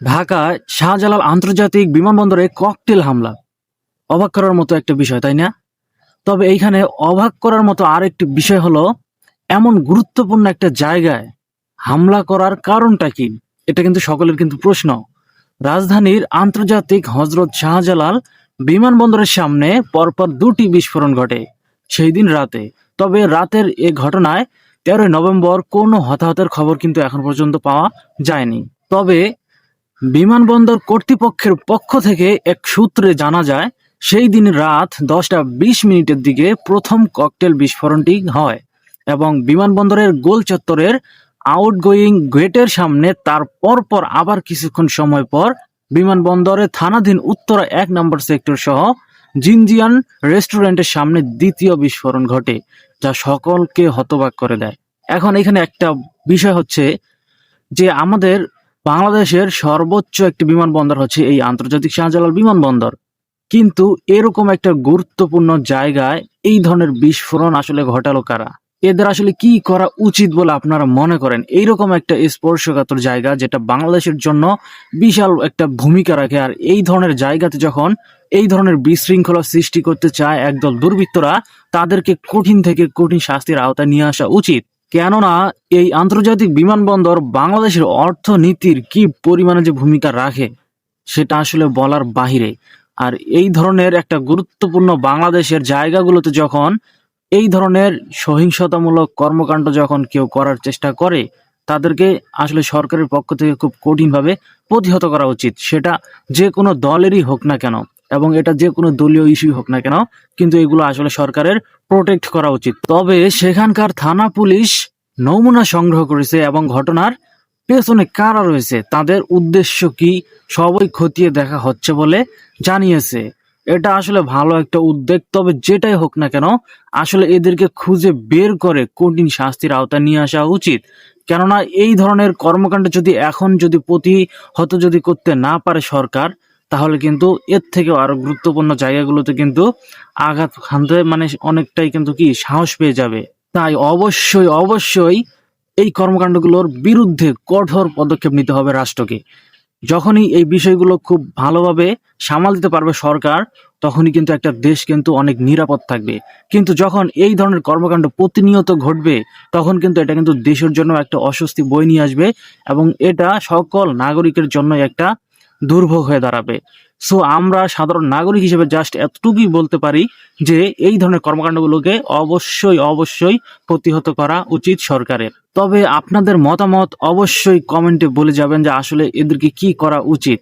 ঢাকায় শাহজালাল আন্তর্জাতিক বিমানবন্দরে ককটেল হামলা। অবাক করার মতো একটা বিষয়, তাই না? তবে এইখানে অবাক করার মতো আর একটি বিষয় হলো, এমন গুরুত্বপূর্ণ একটা জায়গায় হামলা করার কারণটা কি? এটা কিন্তু সকলের কিন্তু প্রশ্ন। রাজধানীর আন্তর্জাতিক হজরত শাহজালাল বিমানবন্দরের সামনে পরপর দুটি বিস্ফোরণ ঘটে সেই দিন রাতে। তবে রাতের এ ঘটনায় তেরোই নভেম্বর কোনো হতাহতের খবর কিন্তু এখন পর্যন্ত পাওয়া যায়নি। তবে বিমানবন্দর কর্তৃপক্ষের পক্ষ থেকে এক সূত্রে জানা যায়, সেই দিন রাত দশটা বিশ মিনিটের দিকে প্রথম ককটেল বিস্ফোরণটি হয় এবং বিমানবন্দরের গোল চত্বরের আউটগোয়িং গেটের সামনে তার পরপর আবার কিছুক্ষণ সময় পর বিমানবন্দরের থানাধীন উত্তরা এক নম্বর সেক্টর সহ জিনজিয়ান রেস্টুরেন্টের সামনে দ্বিতীয় বিস্ফোরণ ঘটে, যা সকলকে হতবাক করে দেয়। এখন এখানে একটা বিষয় হচ্ছে যে আমাদের বাংলাদেশের সর্বোচ্চ একটি বিমানবন্দর হচ্ছে এই আন্তর্জাতিক শাহজালাল বিমানবন্দর। কিন্তু এরকম একটা গুরুত্বপূর্ণ জায়গায় এই ধরনের বিস্ফোরণ আসলে ঘটালো কারা? এদের আসলে কি করা উচিত বলে আপনারা মনে করেন? এইরকম একটা স্পর্শকাতর জায়গা যেটা বাংলাদেশের জন্য বিশাল একটা ভূমিকা রাখে। আর এই ধরনের জায়গাতে যখন এই ধরনের বিশৃঙ্খলা সৃষ্টি করতে চায় একদল দুর্বৃত্তরা, তাদেরকে কঠিন থেকে কঠিন শাস্তির আওতায় নিয়ে আসা উচিত। কেননা এই আন্তর্জাতিক বিমানবন্দর বাংলাদেশের অর্থনীতির কি পরিমাণে যে ভূমিকা রাখে, সেটা আসলে বলার বাহিরে। আর এই ধরনের একটা গুরুত্বপূর্ণ বাংলাদেশের জায়গাগুলোতে যখন এই ধরনের সহিংসতামূলক কর্মকাণ্ড যখন কেউ করার চেষ্টা করে, তাদেরকে আসলে সরকারের পক্ষ থেকে খুব কঠিনভাবে প্রতিহত করা উচিত। সেটা যে কোনো দলেরই হোক না কেন। এবং এটা যে কোনো দলীয় ইস্যু হোক না কেন, কিন্তু এগুলো আসলে সরকারের প্রোটেক্ট করা উচিত। তবে সেখানকার থানা পুলিশ নমুনা সংগ্রহ করেছে এবং ঘটনার পেছনে কারা রয়েছে, তাদের উদ্দেশ্য কি, সবই খতিয়ে দেখা হচ্ছে বলে জানিয়েছে। এটা আসলে ভালো একটা উদ্যোগ, তবে যেটাই হোক না কেন, আসলে এদেরকে খুঁজে বের করে কঠিন শাস্তির আওতায় নিয়ে আসা উচিত। কেননা এই ধরনের কর্মকাণ্ড যদি এখন যদি প্রতিহত যদি করতে না পারে সরকার তাহলে কিন্তু এর থেকেও আরও গুরুত্বপূর্ণ জায়গাগুলোতে কিন্তু আঘাত হানতে মানে অনেকটাই কিন্তু কি সাহস পেয়ে যাবে। তাই অবশ্যই অবশ্যই এই কর্মকাণ্ডগুলোর বিরুদ্ধে কঠোর পদক্ষেপ নিতে হবে রাষ্ট্রকে। যখনই এই বিষয়গুলো খুব ভালোভাবে সামাল দিতে পারবে সরকার, তখনই কিন্তু একটা দেশ কিন্তু অনেক নিরাপদ থাকবে। কিন্তু যখন এই ধরনের কর্মকাণ্ড প্রতিনিয়ত ঘটবে, তখন কিন্তু এটা কিন্তু দেশের জন্য একটা অস্বস্তি বই নিয়ে আসবে এবং এটা সকল নাগরিকের জন্য একটা দুর্ভোগ হয়ে দাঁড়াবে। সো আমরা সাধারণ নাগরিক হিসেবে জাস্ট এতটুকুই বলতে পারি যে, এই ধরনের কর্মকাণ্ডগুলোকে অবশ্যই অবশ্যই প্রতিহত করা উচিত সরকারের। তবে আপনাদের মতামত অবশ্যই কমেন্টে বলে যাবেন যে, আসলে এদেরকে কি করা উচিত।